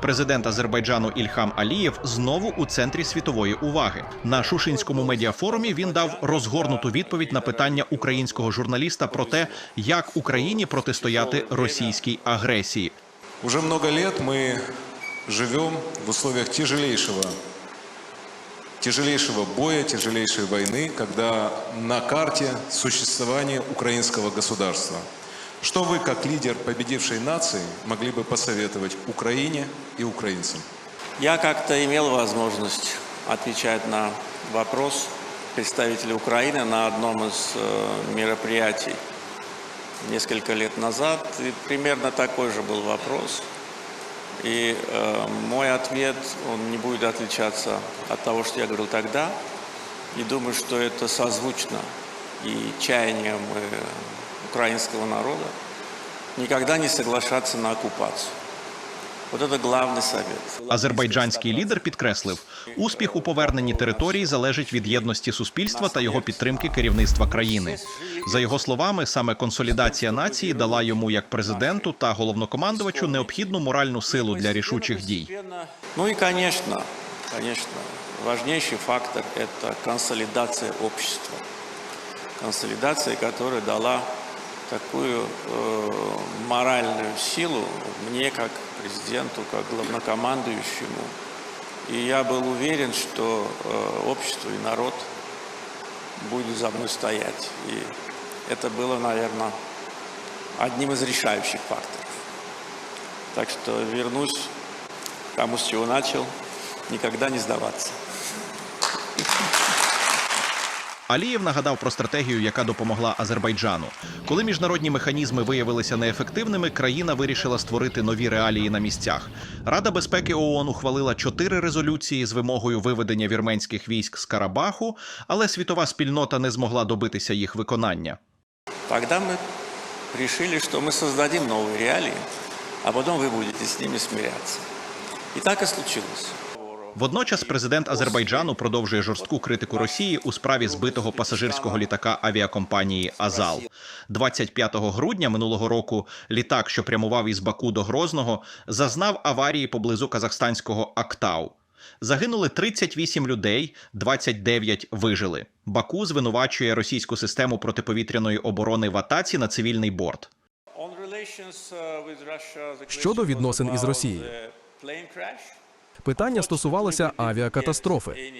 Президент Азербайджану Ільхам Алієв знову у центрі світової уваги. На Шушинському медіафорумі він дав розгорнуту відповідь на питання українського журналіста про те, як Україні протистояти російській агресії. Уже много лет мы живем в условиях тяжелейшего, тяжелейшего боя, тяжелейшей войны, когда на карте существование украинского государства. Что вы, как лидер победившей нации, могли бы посоветовать Украине и украинцам? Я как-то имел возможность отвечать на вопрос представителя Украины на одном из э, мероприятий несколько лет назад. И примерно такой же был вопрос. И э, мой ответ, он не будет отличаться от того, что я говорил тогда. И думаю, что это созвучно и чаяниям э, украинского народа никогда не соглашаться на оккупацию. Вот это главный совет. Азербайджанський лідер підкреслив, успіх у поверненні території залежить від єдності суспільства та його підтримки керівництва країни. За його словами, саме консолідація нації дала йому як президенту та головнокомандувачу необхідну моральну силу для рішучих дій. Ну и, конечно, конечно, важнейший фактор – это консолидация общества. Консолидация, которая дала Такую э, моральную силу мне, как президенту, как главнокомандующему. И я был уверен, что э, общество и народ будет за мной стоять. И это было, наверное, одним из решающих факторов. Так что вернусь к тому, с чего начал, никогда не сдаваться. Алієв нагадав про стратегію, яка допомогла Азербайджану. Коли міжнародні механізми виявилися неефективними, країна вирішила створити нові реалії на місцях. Рада безпеки ООН ухвалила чотири резолюції з вимогою виведення вірменських військ з Карабаху, але світова спільнота не змогла добитися їх виконання. Тогда мы решили, что мы создадим новые реалии, а потом вы будете с ними смиряться. И так и случилось. Водночас президент Азербайджану продовжує жорстку критику Росії у справі збитого пасажирського літака авіакомпанії Азал. 25 грудня минулого року літак, що прямував із Баку до Грозного, зазнав аварії поблизу казахстанського Актау. Загинули 38 людей, 29 вижили. Баку звинувачує російську систему протиповітряної оборони в атаці на цивільний борт. Щодо відносин із Росією. Питання стосувалося авіакатастрофи.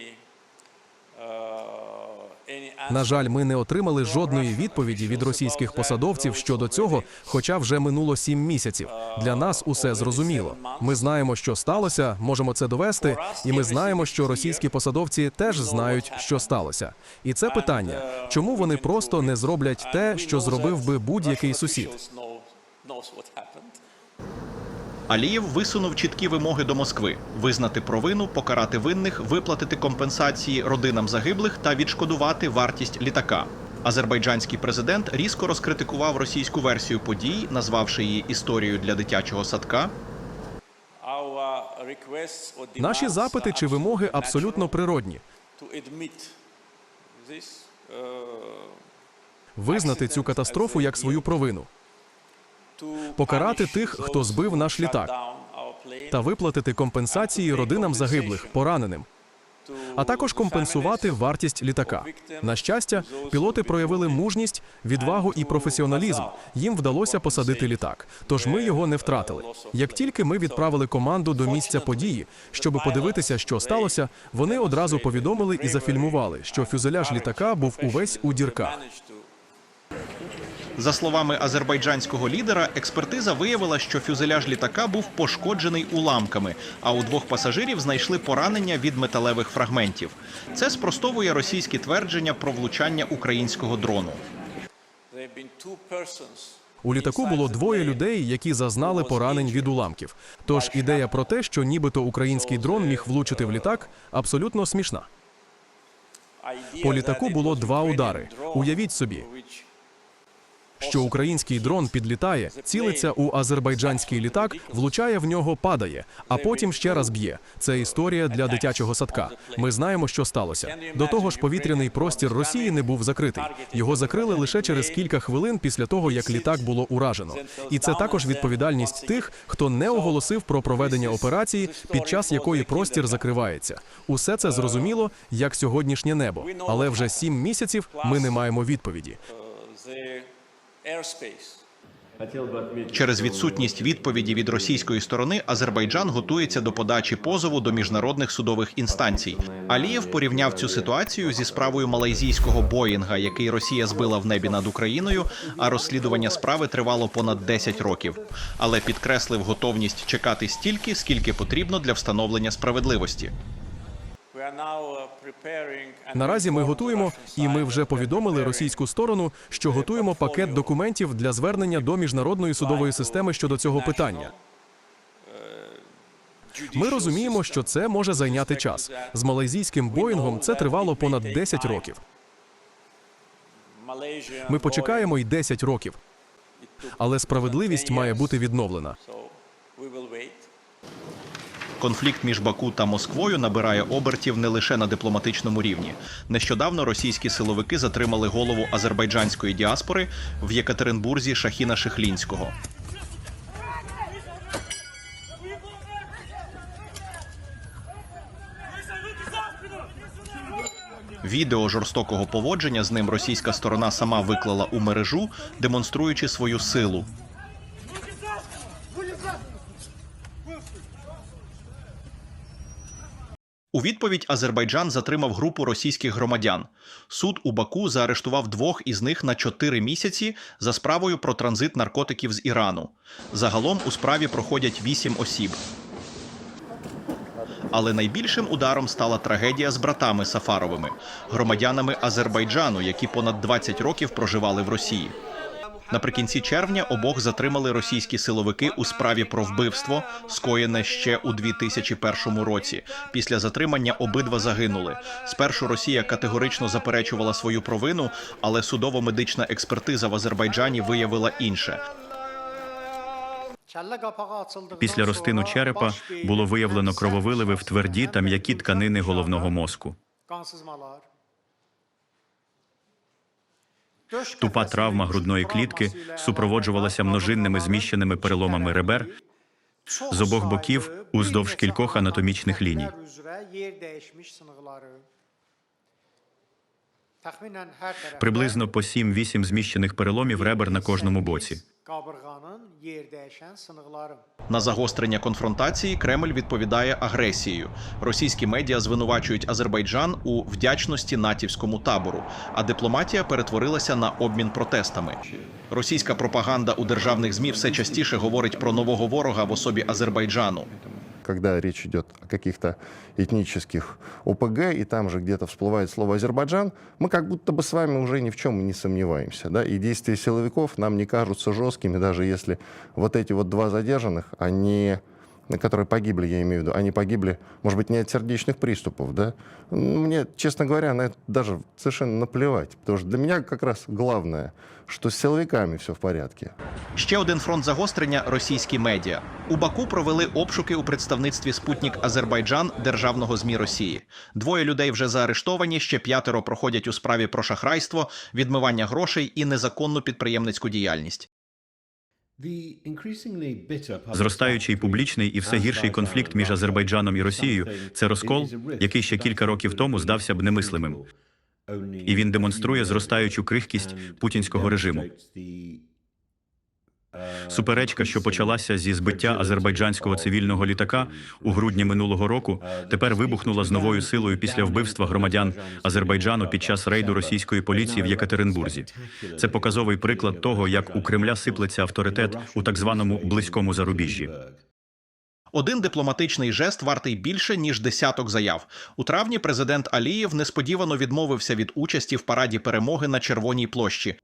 На жаль, ми не отримали жодної відповіді від російських посадовців щодо цього, хоча вже минуло сім місяців. Для нас усе зрозуміло. Ми знаємо, що сталося, можемо це довести, і ми знаємо, що російські посадовці теж знають, що сталося. І це питання: чому вони просто не зроблять те, що зробив би будь-який сусід? Алієв висунув чіткі вимоги до Москви: визнати провину, покарати винних, виплатити компенсації родинам загиблих та відшкодувати вартість літака. Азербайджанський президент різко розкритикував російську версію подій, назвавши її історією для дитячого садка. Наші запити чи вимоги абсолютно природні. Визнати цю катастрофу як свою провину, покарати тих, хто збив наш літак, та виплатити компенсації родинам загиблих, пораненим, а також компенсувати вартість літака. На щастя, пілоти проявили мужність, відвагу і професіоналізм. Їм вдалося посадити літак, тож ми його не втратили. Як тільки ми відправили команду до місця події, щоб подивитися, що сталося, вони одразу повідомили і зафільмували, що фюзеляж літака був увесь у дірках. За словами азербайджанського лідера, експертиза виявила, що фюзеляж літака був пошкоджений уламками, а у двох пасажирів знайшли поранення від металевих фрагментів. Це спростовує російські твердження про влучання українського дрону. У літаку було двоє людей, які зазнали поранень від уламків. Тож ідея про те, що нібито український дрон міг влучити в літак, абсолютно смішна. По літаку було два удари. Уявіть собі. Що український дрон підлітає, цілиться у азербайджанський літак, влучає в нього, падає, а потім ще раз б'є. Це історія для дитячого садка. Ми знаємо, що сталося. До того ж, повітряний простір Росії не був закритий. Його закрили лише через кілька хвилин після того, як літак було уражено. І це також відповідальність тих, хто не оголосив про проведення операції, під час якої простір закривається. Усе це зрозуміло, як сьогоднішнє небо. Але вже сім місяців ми не маємо відповіді. Через відсутність відповіді від російської сторони Азербайджан готується до подачі позову до міжнародних судових інстанцій. Алієв порівняв цю ситуацію зі справою малайзійського Боїнга, який Росія збила в небі над Україною, а розслідування справи тривало понад 10 років. Але підкреслив готовність чекати стільки, скільки потрібно для встановлення справедливості. Uh, Наразі ми готуємо, і ми вже повідомили російську сторону, що готуємо пакет документів для звернення до міжнародної судової системи щодо цього питання. Ми розуміємо, що це може зайняти час. З малайзійським Боїнгом це тривало понад 10 років. Ми почекаємо й 10 років, але справедливість має бути відновлена. Конфлікт між Баку та Москвою набирає обертів не лише на дипломатичному рівні. Нещодавно російські силовики затримали голову азербайджанської діаспори в Єкатеринбурзі Шахіна Шихлінського. Відео жорстокого поводження з ним російська сторона сама виклала у мережу, демонструючи свою силу. У відповідь Азербайджан затримав групу російських громадян. Суд у Баку заарештував двох із них на чотири місяці за справою про транзит наркотиків з Ірану. Загалом у справі проходять вісім осіб. Але найбільшим ударом стала трагедія з братами Сафаровими, громадянами Азербайджану, які понад 20 років проживали в Росії. Наприкінці червня обох затримали російські силовики у справі про вбивство, скоєне ще у 2001 році. Після затримання обидва загинули. Спершу Росія категорично заперечувала свою провину, але судово-медична експертиза в Азербайджані виявила інше. Після розтину черепа було виявлено крововиливи в тверді та м'які тканини головного мозку. Тупа травма грудної клітки супроводжувалася множинними зміщеними переломами ребер з обох боків уздовж кількох анатомічних ліній. приблизно по 7-8 зміщених переломів ребер на кожному боці. На загострення конфронтації Кремль відповідає агресією. Російські медіа звинувачують Азербайджан у вдячності натівському табору, а дипломатія перетворилася на обмін протестами. Російська пропаганда у державних змі все частіше говорить про нового ворога в особі Азербайджану когда речь идет о каких-то этнических ОПГ, и там же где-то всплывает слово «Азербайджан», мы как будто бы с вами уже ни в чем не сомневаемся. Да? И действия силовиков нам не кажутся жесткими, даже если вот эти вот два задержанных, они которые погибли, я имею в виду, они погибли, может быть, не от сердечных приступов, да? Мне, честно говоря, на это даже совершенно наплевать, потому что для меня как раз главное, что с силовиками все в порядке. Ще один фронт загострення російські медіа. У Баку провели обшуки у представництві Спутник Азербайджан державного змі Росії. Двоє людей вже заарештовані, ще п'ятеро проходять у справі про шахрайство, відмивання грошей і незаконну підприємницьку діяльність. Зростаючий публічний і все гірший конфлікт між Азербайджаном і Росією це розкол, який ще кілька років тому здався б немислимим. І він демонструє зростаючу крихкість путінського режиму. Суперечка, що почалася зі збиття азербайджанського цивільного літака у грудні минулого року, тепер вибухнула з новою силою після вбивства громадян Азербайджану під час рейду російської поліції в Єкатеринбурзі. Це показовий приклад того, як у Кремля сиплеться авторитет у так званому близькому зарубіжжі. Один дипломатичний жест вартий більше ніж десяток заяв. У травні президент Алієв несподівано відмовився від участі в параді перемоги на Червоній площі.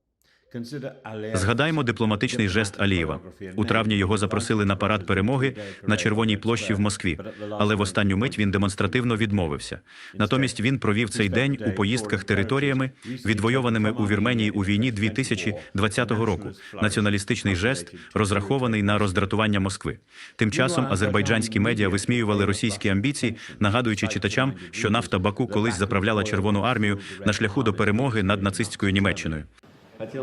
Згадаймо дипломатичний жест Алієва. У травні його запросили на парад перемоги на Червоній площі в Москві, але в останню мить він демонстративно відмовився. Натомість він провів цей день у поїздках територіями, відвойованими у Вірменії у війні 2020 року. Націоналістичний жест розрахований на роздратування Москви. Тим часом азербайджанські медіа висміювали російські амбіції, нагадуючи читачам, що нафта Баку колись заправляла Червону армію на шляху до перемоги над нацистською Німеччиною.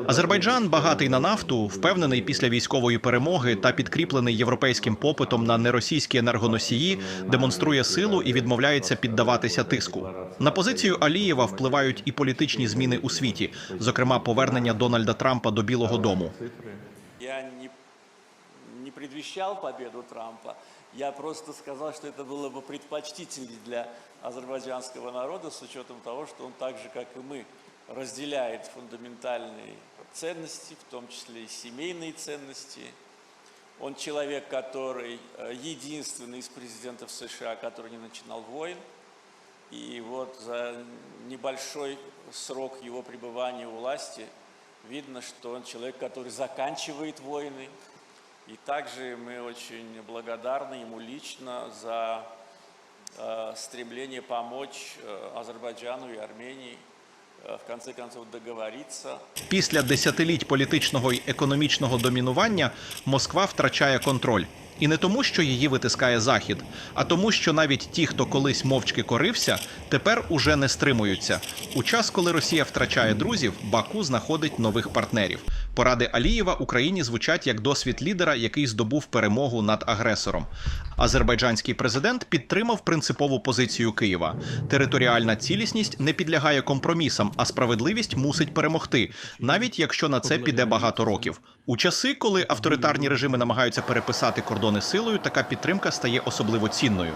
Азербайджан багатий на нафту, впевнений після військової перемоги та підкріплений європейським попитом на неросійські енергоносії, демонструє силу і відмовляється піддаватися тиску. На позицію Алієва впливають і політичні зміни у світі, зокрема повернення Дональда Трампа до Білого Дому. Я не, не предвещал победу Трампа. Я просто сказал, что это было бы предпочтительнее для азербайджанского народа с учетом того, что он так же, как и мы, Разделяет фундаментальные ценности, в том числе и семейные ценности. Он человек, который э, единственный из президентов США, который не начинал войн. И вот за небольшой срок его пребывания у власти видно, что он человек, который заканчивает войны. И также мы очень благодарны ему лично за э, стремление помочь э, Азербайджану и Армении в конце концов договориться Після десятиліть політичного й економічного домінування Москва втрачає контроль. І не тому, що її витискає Захід, а тому, що навіть ті, хто колись мовчки корився, тепер уже не стримуються. У час, коли Росія втрачає друзів, Баку знаходить нових партнерів. Поради Алієва Україні звучать як досвід лідера, який здобув перемогу над агресором. Азербайджанський президент підтримав принципову позицію Києва. Територіальна цілісність не підлягає компромісам, а справедливість мусить перемогти, навіть якщо на це піде багато років. У часи, коли авторитарні режими намагаються переписати кордони силою, така підтримка стає особливо цінною.